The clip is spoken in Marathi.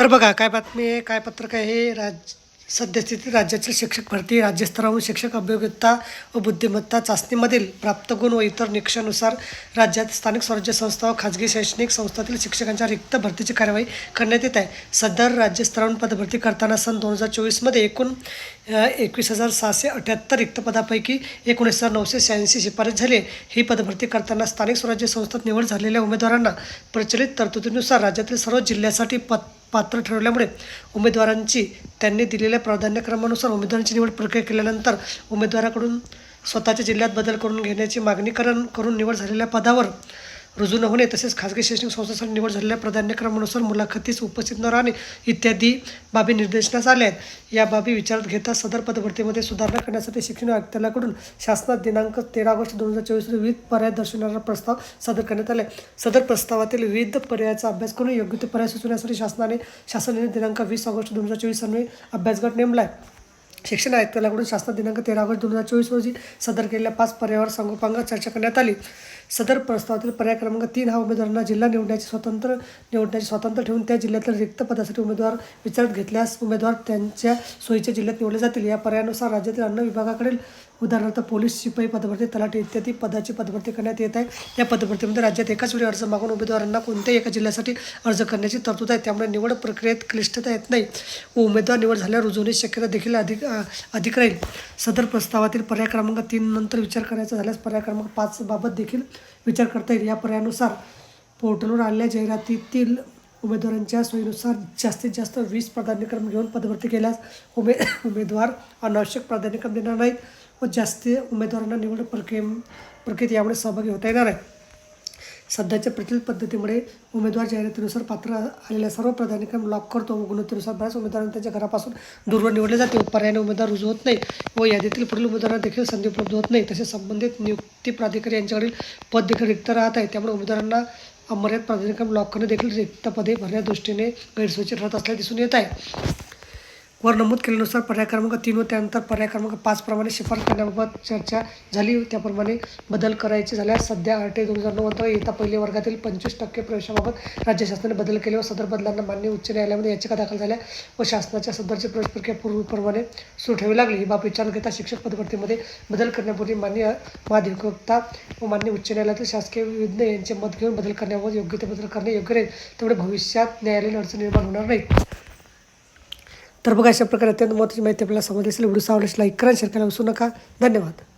तर बघा काय बातमी आहे काय पत्रक आहे हे राज सद्यस्थितीत राज्यातील शिक्षक भरती राज्यस्तरावरून शिक्षक अभियोग्यता व बुद्धिमत्ता चाचणीमधील प्राप्त गुण व इतर निकषानुसार राज्यात स्थानिक स्वराज्य संस्था व खाजगी शैक्षणिक संस्थातील शिक्षकांच्या रिक्त भरतीची कार्यवाही करण्यात येत आहे. सदर राज्यस्तरावरून पदभरती करताना सन दोन हजार चोवीसमध्ये एकूण एकवीस हजार सहाशे अठ्याहत्तर रिक्त पदापैकी एकोणीस हजार नऊशे शहाऐंशी शिफारस झाली ही पदभरती करताना स्थानिक स्वराज्य संस्थेत निवड झालेल्या उमेदवारांना प्रचलित तरतुदीनुसार राज्यातील सर्व जिल्ह्यासाठी पद पात्र ठरवल्यामुळे उमेदवारांची त्यांनी दिलेल्या प्राधान्यक्रमानुसार उमेदवारांची निवड प्रक्रिया केल्यानंतर उमेदवाराकडून स्वतःच्या जिल्ह्यात बदल करून घेण्याची मागणी करण करून निवड झालेल्या पदावर रुजू न होणे तसेच खाजगी शैक्षणिक संस्थांसाठी निवड झालेल्या प्राधान्यक्रमानुसार मुलाखतीस उपस्थित न राहणे इत्यादी बाबी निर्देशनास आल्या आहेत. या बाबी विचारात घेता सदर पदभरतीमध्ये सुधारणा करण्यासाठी शिक्षण आयुक्तालयाकडून शासनात दिनांक तेरा ऑगस्ट दोन हजार चोवीस विविध पर्याय दर्शवणारा प्रस्ताव सादर करण्यात आला. आहे सदर प्रस्तावातील विविध पर्यायाचा अभ्यास करून योग्य ते पर्याय सुचवण्यासाठी शासनाने शासनाने दिनांक वीस ऑगस्ट दोन हजार चोवीस अन्वये अभ्यासगट नेमला आहे. शिक्षण आयुक्तालयाकडून शासना दिनांक तेरा ऑगस्ट दोन हजार चोवीस रोजी सदर केलेल्या पाच पर्यावर संगोपांग चर्चा करण्यात आली. सदर प्रस्तावातील पर्याय क्रमांक तीन हा उमेदवारांना जिल्हा निवडण्याचे स्वतंत्र निवडण्याचे स्वातंत्र्य ठेवून त्या जिल्ह्यातील रिक्त पदासाठी उमेदवार विचारात घेतल्यास उमेदवार त्यांच्या सोयीच्या जिल्ह्यात निवडले जातील. या पर्यायानुसार राज्यातील अन्न विभागाकडील उदाहरणार्थ पोलीस शिपाई पदभरती तलाठी इत्यादी पदाची पदभरती करण्यात येत आहे. या पदभरतीमध्ये राज्यात एकाच वेळी अर्ज मागून उमेदवारांना कोणत्याही एका जिल्ह्यासाठी अर्ज करण्याची तरतूद आहे. त्यामुळे निवड प्रक्रियेत क्लिष्टता येत नाही. व उमेदवार निवड झाल्यावर रुजवण्याची शक्यता देखील अधिक अधिक राहील. सदर प्रस्तावातील पर्याय क्रमांक तीन नंतर विचार करायचा झाल्यास पर्याय क्रमांक पाच बाबत देखील विचार करता येईल. या पर्यायानुसार पोर्टलवर आलेल्या जाहिरातीतील उमेदवारांच्या सोयीनुसार जास्तीत जास्त वीस प्राधान्यक्रम घेऊन पदभरती केल्यास उमे उमेदवार अनावश्यक प्राधान्यक्रम देणार नाहीत व जास्त उमेदवारांना निवड प्रक्रिये प्रक्रियेत यामुळे सहभागी होता येणार आहे. सध्याच्या प्रचलित पद्धतीमुळे उमेदवार जाहिरातीनुसार पात्र आलेल्या सर्व प्राधान्यक्रम लॉक करतो व गुणवत्तेनुसार बऱ्याच उमेदवारांना त्यांच्या घरापासून दूरवर निवडले जाते. व पर्यायाने उमेदवार रुजू होत नाही व यादीतील पुढील उमेदवारांना देखील संधी उपलब्ध होत नाही. तसेच संबंधित नियुक्ती प्राधिकारी यांच्याकडील पद देखील रिक्त राहत आहे. त्यामुळे उमेदवारांना अमर्याद प्राधान्यक्रम लॉक देखील रिक्त पदे भरण्या दृष्टीने गैरसोयीचे ठरत असल्याचे दिसून येत आहे. वर नमूद केल्यानुसार पर्याय क्रमांक तीन व त्यानंतर पर्याय क्रमांक पाचप्रमाणे शिफारस करण्याबाबत चर्चा झाली. त्याप्रमाणे बदल करायचे झाल्यास सध्या आर टी दोन हजार नऊ अंतर्गत येत्या पहिल्या वर्गातील पंचवीस टक्के प्रवेशाबाबत राज्य शासनाने बदल केले व सदर बदलांना मान्य उच्च न्यायालयामध्ये याचिका दाखल झाल्या व शासनाच्या सदरची प्रवेश प्रक्रिया पूर्वीप्रमाणे सुरू ठेवी लागली. ही बाब विचारात घेता शिक्षक पदभरतीमध्ये बदल करण्यापूर्वी मान्य महाधिवक्ता व मान्य उच्च न्यायालयातील शासकीय विज्ञ यांचे मत घेऊन बदल करण्याबाबत योग्य ते बदल करणे योग्य राहील. तेवढे भविष्यात न्यायालयीन अडचण निर्माण होणार नाही तर बघा अशा प्रकारे अत्यंत महत्त्वाची माहिती आपल्याला समजली असेल व्हिडिओ आवडल्यास लाईक करा शेअर करायला विसरू नका. धन्यवाद.